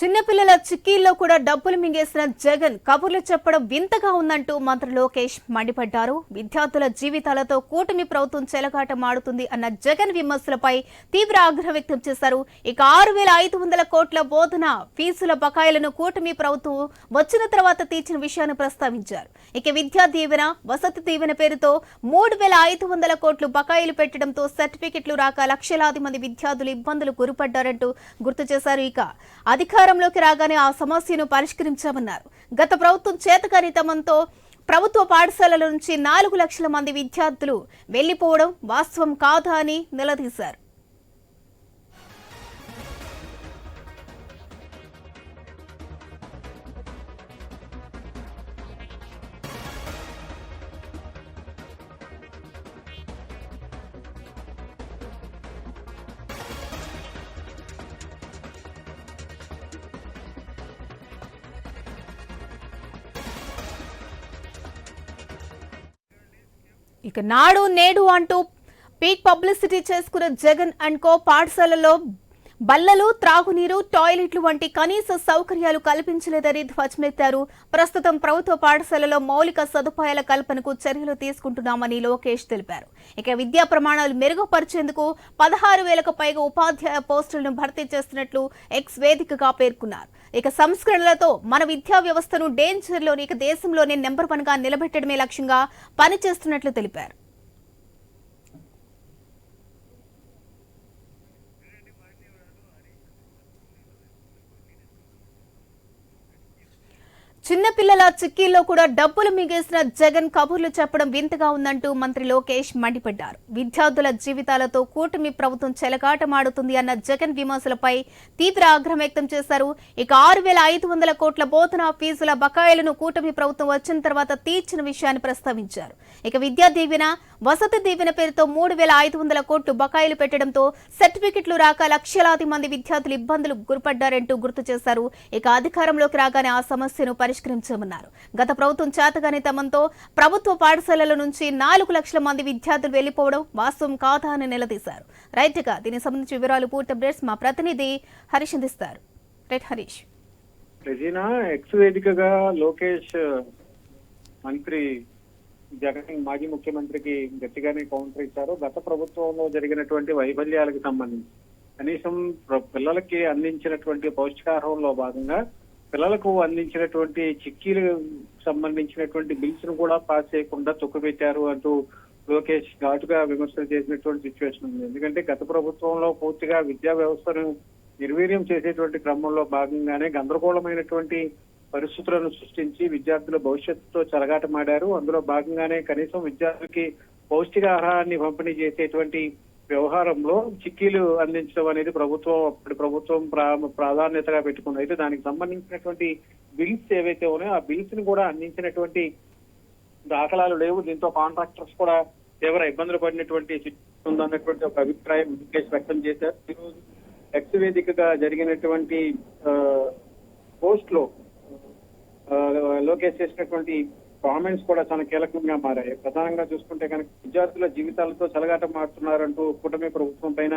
చిన్నపిల్లల చిక్కీల్లో కూడా డబ్బులు మింగేసిన జగన్ కబుర్లు చెప్పడం వింతగా ఉందంటూ మంత్రి లోకేష్ మండిపడ్డారు. విద్యార్థుల జీవితాలతో కూటమి ప్రభుత్వం చెలగాట మాడుతుంది అన్న జగన్ విమర్శలపై తీవ్ర ఆగ్రహం వ్యక్తం చేశారు. ఇక ఆరు వేల ఐదు వందల కోట్ల బోధన ఫీజుల బకాయిలను కూటమి ప్రభుత్వం వచ్చిన తర్వాత తీర్చిన విషయాన్ని ప్రస్తావించారు. ఇక విద్యా దీవెన వసతి దీవెన పేరుతో మూడు వేల ఐదు వందల కోట్లు బకాయిలు పెట్టడంతో సర్టిఫికెట్లు రాక లక్షలాది మంది విద్యార్థులు ఇబ్బందులు గురిపడ్డారంటూ గుర్తు చేశారు. ఇక అధికారంలోకి రాగానే ఆ సమస్యను పరిష్కరించామన్నారు. గత ప్రభుత్వం చేతకానితమంతో ప్రభుత్వ పాఠశాలల నుంచి నాలుగు లక్షల మంది విద్యార్థులు వెళ్ళిపోవడం వాస్తవం కాదా అని నిలదీశారు. ఇక నాడు నేడు అంటూ పీక్ పబ్లిసిటీ చేసుకున్న జగన్ అండ్ కో పాఠశాలలో బల్లలు త్రాగునీరు టాయిలెట్లు వంటి కనీస సౌకర్యాలు కల్పించలేదని ధ్వజమెత్తారు. ప్రస్తుతం ప్రభుత్వ పాఠశాలలో మౌలిక సదుపాయాల కల్పనకు చర్యలు తీసుకుంటున్నామని లోకేష్ తెలిపారు. ఇక విద్యా ప్రమాణాలు మెరుగుపరిచేందుకు పదహారు వేలకు పైగా ఉపాధ్యాయ పోస్టులను భర్తీ చేస్తున్నట్లు ఎక్స్ వేదికగా పేర్కొన్నారు. ఇక సంస్కరణలతో మన విద్యా వ్యవస్థను డేంజర్లోని ఇక దేశంలోనే నెంబర్ వన్గా నిలబెట్టడమే లక్ష్యంగా పనిచేస్తున్నట్లు తెలిపారు. చిన్నపిల్లల చిక్కీల్లో కూడా డబ్బులు మిగేసిన జగన్ కబుర్లు చెప్పడం వింతగా ఉందంటూ మంత్రి లోకేష్ మండిపడ్డారు. విద్యార్థుల జీవితాలతో కూటమి ప్రభుత్వం చెలగాటమాడుతుంది అన్న జగన్ విమర్శలపై తీవ్ర ఆగ్రహం వ్యక్తం చేశారు. ఇక ఆరు వేల ఐదు వందల కోట్ల బోధనా ఫీజుల బకాయిలను కూటమి ప్రభుత్వం వచ్చిన తర్వాత తీర్చిన విషయాన్ని ప్రస్తావించారు. ఇక విద్యా దీవెన వసతి దీవెన పేరుతో మూడు వేల ఐదు వందల కోట్లు బకాయిలు పెట్టడంతో సర్టిఫికెట్లు రాక లక్షలాది మంది విద్యార్థులు ఇబ్బందులు గురిపడ్డారంటూ గుర్తు చేశారు. ఇక అధికారంలోకి రాగానే ఆ సమస్యను పరిష్కరించామన్నారు. గత ప్రభుత్వం చేతగాని తమంతో ప్రభుత్వ పాఠశాలల నుంచి నాలుగు లక్షల మంది విద్యార్థులు వెళ్ళిపోవడం వాస్తవం కాదా అని నిలదీశారు. రైట్గా దీనికి సంబంధించి వివరాలు పూర్తి అప్డేట్స్ మా ప్రతినిధి హరీష్ అందిస్తారు. రైట్ హరీష్. రెజీనా ఎక్స్ వేదికగా లోకేష్ మంత్రి జగన్ మాజీ ముఖ్యమంత్రికి గట్టిగానే కౌంటర్ ఇచ్చారు. గత ప్రభుత్వంలో జరిగినటువంటి వైఫల్యాలకు సంబంధించి కనీసం పిల్లలకి అందించినటువంటి పౌష్టికాహారంలో భాగంగా పిల్లలకు అందించినటువంటి చిక్కీలు సంబంధించినటువంటి బిల్స్ను కూడా పాస్ చేయకుండా తొక్కుపెట్టారు అంటూ లోకేష్ ఘాటుగా విమర్శలు చేసినటువంటి సిచ్యువేషన్ ఉంది. ఎందుకంటే గత ప్రభుత్వంలో పూర్తిగా విద్యా వ్యవస్థను నిర్వీర్యం చేసేటువంటి క్రమంలో భాగంగానే గందరగోళమైనటువంటి పరిస్థితులను సృష్టించి విద్యార్థుల భవిష్యత్తుతో చెలగాటమాడారు అందులో భాగంగానే కనీసం విద్యార్థులకి పౌష్టికాహారాన్ని పంపిణీ చేసేటువంటి వ్యవహారంలో చిక్కీలు అందించడం అనేది ప్రభుత్వం అప్పటి ప్రభుత్వం ప్రా- ప్రాధాన్యతగా పెట్టుకుంది. అయితే దానికి సంబంధించినటువంటి బిల్స్ ఏవైతే ఉన్నాయో ఆ బిల్స్ని కూడా అందించినటువంటి దాఖలాలు లేవు. దీంతో కాంట్రాక్టర్స్ కూడా తీవ్ర ఇబ్బందులు పడినటువంటి ఉందన్నటువంటి ఒక అభిప్రాయం ముఖేష్ వ్యక్తం చేశారు. ఈరోజు ఎక్స్ వేదికగా జరిగినటువంటి పోస్ట్లో లోకేష్ చేసినటువంటి కామెంట్స్ కూడా చాలా కీలకంగా మారాయి. ప్రధానంగా చూసుకుంటే కనుక విద్యార్థుల జీవితాలతో చెలగాటం మారుతున్నారంటూ కూటమి ప్రభుత్వం పైన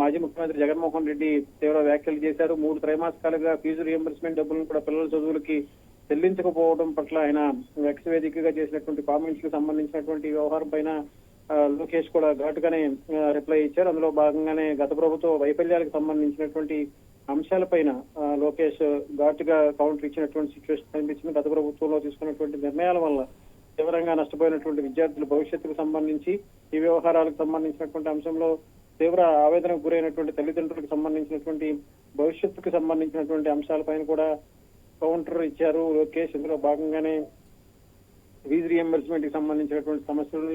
మాజీ ముఖ్యమంత్రి జగన్మోహన్ రెడ్డి తీవ్ర వ్యాఖ్యలు చేశారు. మూడు త్రైమాసికాలుగా ఫీజు రియంబర్స్మెంట్ డబ్బులను కూడా పిల్లల చదువులకి చెల్లించకపోవడం పట్ల ఆయన ఎక్స్ వేదికగా చేసినటువంటి కామెంట్స్కి సంబంధించినటువంటి వ్యవహారం పైన లోకేష్ కూడా ఘాటుగానే రిప్లై ఇచ్చారు. అందులో భాగంగానే గత ప్రభుత్వ వైఫల్యాలకు సంబంధించినటువంటి అంశాలపైన ఆ, లోకేష్ ఘాటుగా కౌంటర్ ఇచ్చినటువంటి సిచ్యువేషన్ కనిపించింది. గత ప్రభుత్వంలో తీసుకున్నటువంటి నిర్ణయాల వల్ల తీవ్రంగా నష్టపోయినటువంటి విద్యార్థుల భవిష్యత్తుకు సంబంధించి ఈ వ్యవహారాలకు సంబంధించినటువంటి అంశంలో తీవ్ర ఆవేదనకు గురైనటువంటి తల్లిదండ్రులకు సంబంధించినటువంటి భవిష్యత్తుకు సంబంధించినటువంటి అంశాలపైన కూడా కౌంటర్ ఇచ్చారు. లోకేష్ ఇందులో భాగంగానే ఫీజు రియంబర్స్మెంట్కి సంబంధించినటువంటి సమస్యలు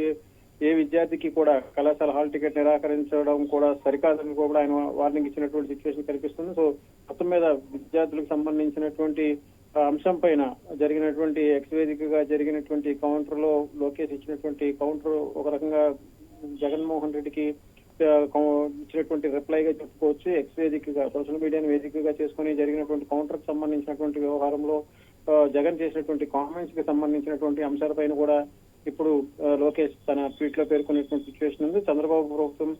ఏ- విద్యార్థికి కూడా కళాశాల హాల్ టికెట్ నిరాకరించడం కూడా సరికాదని కూడా ఆయన వార్నింగ్ ఇచ్చినటువంటి సిచ్యువేషన్ కనిపిస్తుంది. సో మొత్తం మీద విద్యార్థులకు సంబంధించినటువంటి అంశం పైన జరిగినటువంటి ఎక్స్వేదికగా జరిగినటువంటి కౌంటర్లో లోకేష్ ఇచ్చినటువంటి కౌంటర్ ఒక రకంగా జగన్మోహన్ రెడ్డికి ఇచ్చినటువంటి రిప్లైగా చెప్పుకోవచ్చు. ఎక్స్ వేదికగా సోషల్ మీడియాను వేదికగా చేసుకుని జరిగినటువంటి కౌంటర్ సంబంధించినటువంటి వ్యవహారంలో జగన్ చేసినటువంటి కామెంట్స్కి సంబంధించినటువంటి అంశాలపైన కూడా ఇప్పుడు లోకేష్ తన ట్వీట్లో పేర్కొన్నటువంటి సిచ్యువేషన్ ఉంది. చంద్రబాబు ప్రభుత్వం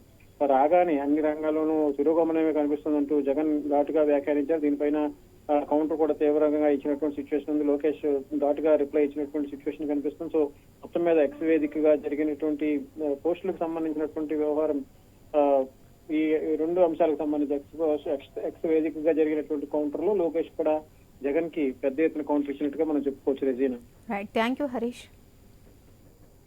రాగానే అన్ని రంగాల్లోనూ తిరోగమనమే కనిపిస్తుందంటూ జగన్ ఘాటుగా వ్యాఖ్యానించారు. దీనిపైన కౌంటర్ కూడా తీవ్రంగా ఇచ్చినటువంటి సిచ్యువేషన్ ఉంది. లోకేష్ ఘాటుగా రిప్లై ఇచ్చినటువంటి సిచ్యువేషన్ కనిపిస్తుంది. సో మొత్తం మీద ఎక్స్ వేదికగా జరిగినటువంటి పోస్టులకు సంబంధించినటువంటి వ్యవహారం ఈ రెండు అంశాలకు సంబంధించి ఎక్స్ ఎక్స్- వేదికగా జరిగినటువంటి కౌంటర్లో లోకేష్ కూడా జగన్కి పెద్ద ఎత్తున కౌంటర్ ఇచ్చినట్టుగా మనం చెప్పుకోవచ్చు రెజీనా. Thank you Harish